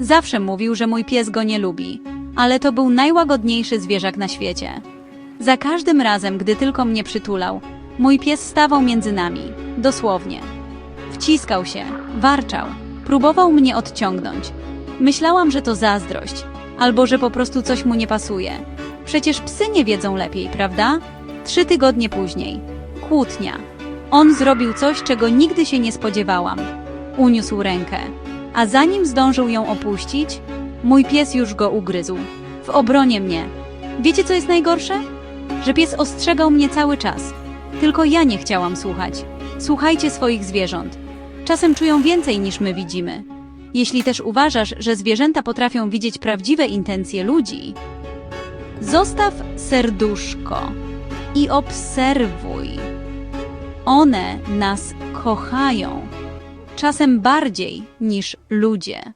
Zawsze mówił, że mój pies go nie lubi, ale to był najłagodniejszy zwierzak na świecie. Za każdym razem, gdy tylko mnie przytulał, mój pies stawał między nami, dosłownie. Wciskał się, warczał, próbował mnie odciągnąć. Myślałam, że to zazdrość, albo że po prostu coś mu nie pasuje. Przecież psy nie wiedzą lepiej, prawda? Trzy tygodnie później. Kłótnia. On zrobił coś, czego nigdy się nie spodziewałam. Uniósł rękę, a zanim zdążył ją opuścić, mój pies już go ugryzł. W obronie mnie. Wiecie, co jest najgorsze? Że pies ostrzegał mnie cały czas. Tylko ja nie chciałam słuchać. Słuchajcie swoich zwierząt. Czasem czują więcej niż my widzimy. Jeśli też uważasz, że zwierzęta potrafią widzieć prawdziwe intencje ludzi, zostaw serduszko i obserwuj. One nas kochają, czasem bardziej niż ludzie.